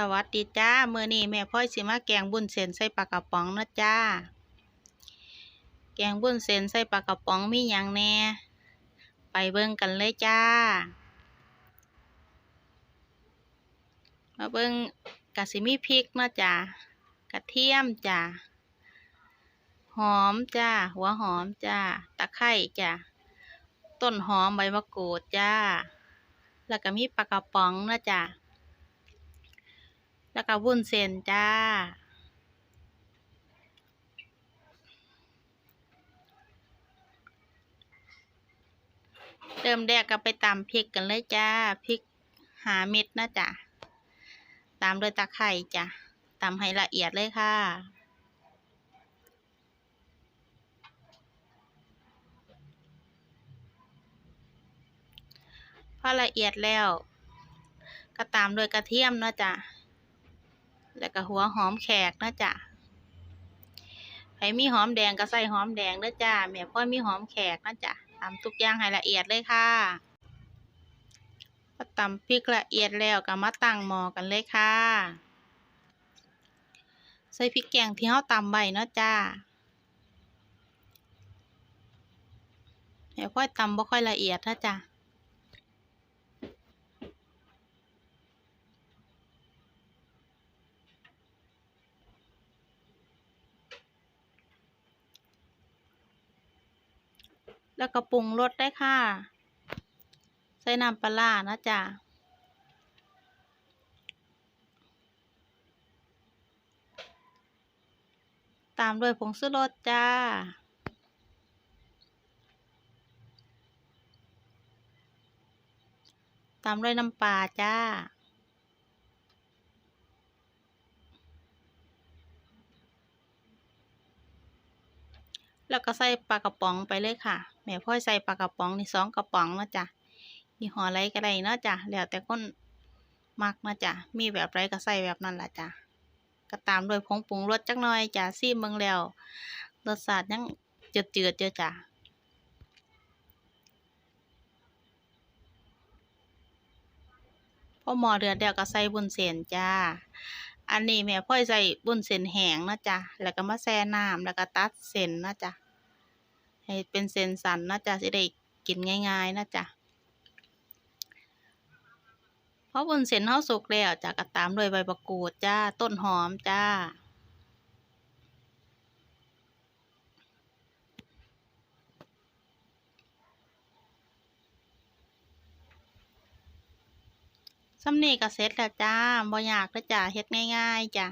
สวัสดีจ้าเมื้อนี้แม่พ่อยสิมาแกงบุญเส้นใส่ปลากระป๋องนะจ้า แกงบุญเส้นใส่ปลากระป๋องมีหยังแน่ ไปเบิ่งกันเลยจ้า มาเบิ่งกะสิมีพริกนะจ้ากระเทียมจ้าหอมจ้าหัวหอมจ้าตะไคร้จ้าต้นหอมใบมะกรูดจ้า แล้วก็มีปลากระป๋องนะจ้า แล้วก็วุ้นเส้นจ้าเริ่มแรกก็ไปตำพริกกันเลยจ้าพริกหาเม็ดนะจ้ะตามด้วยตะไคร่จ้ะตำให้ละเอียดเลยค่ะพอละเอียดแล้ว ก็ตามด้วยกระเทียมเนาะจ้ะ แล้วก็หัวหอมแขกนะจ้ะใครมีหอมแดงก็ใส่หอมแดงเด้อจ้าแม่พ่อมีหอมแขกนะจ้ะตำทุกอย่างให้ละเอียดเลยค่ะพอตำพริกละเอียดแล้วก็มาตั้งหม้อกันเลยค่ะ ใส่พริกแกงที่เฮาตำไว้เนาะจ้าแม่พ่อยตำบ่ค่อยละเอียดนะจ้ะ แล้วก็ปรุงรสได้ค่ะ ใส่น้ำปลานะจ๊ะตามด้วยผงชูรสจ้า ตามด้วยน้ำปลาจ้า แล้วก็ใส่ปลากระป๋องไปเลยค่ะ แม่พ่อยใส่ปลากระป๋องนี่สองกระป๋องนะจ๊ะยี่ห้ออะไรก็ได้เนาะจ้ะแล้วแต่คนมักนะจ๊ะมีแบบไรก็ใส่แบบนั้นแหละจ้ะก็ตามด้วยผงปรุงรสจักหน่อยจ้ะซีมเบิ่งแล้วรสชาติยังจืดๆเจ้าจ้ะพอหม้อเดือดแล้วก็ใส่บุญเส้นจ้า อันนี้แม่พ่อยใส่บุญเส้นแห้งนะจ๊ะ แล้วก็มาแช่น้ำแล้วก็ตัดเส้นนะจ๊ะ ให้เป็นเส้นสันนะจ๊ะสิได้กินง่ายๆนะจ๊ะเพราะบุญเส้นเฮาสุกแล้วจ้ะก็ตามด้วยใบมะกรูดจ้า ต้นหอมจ้า สำนีก็เสร็จแล้วจ้าบ่อยากแล้วจ้าเฮ็ดง่ายๆจ้า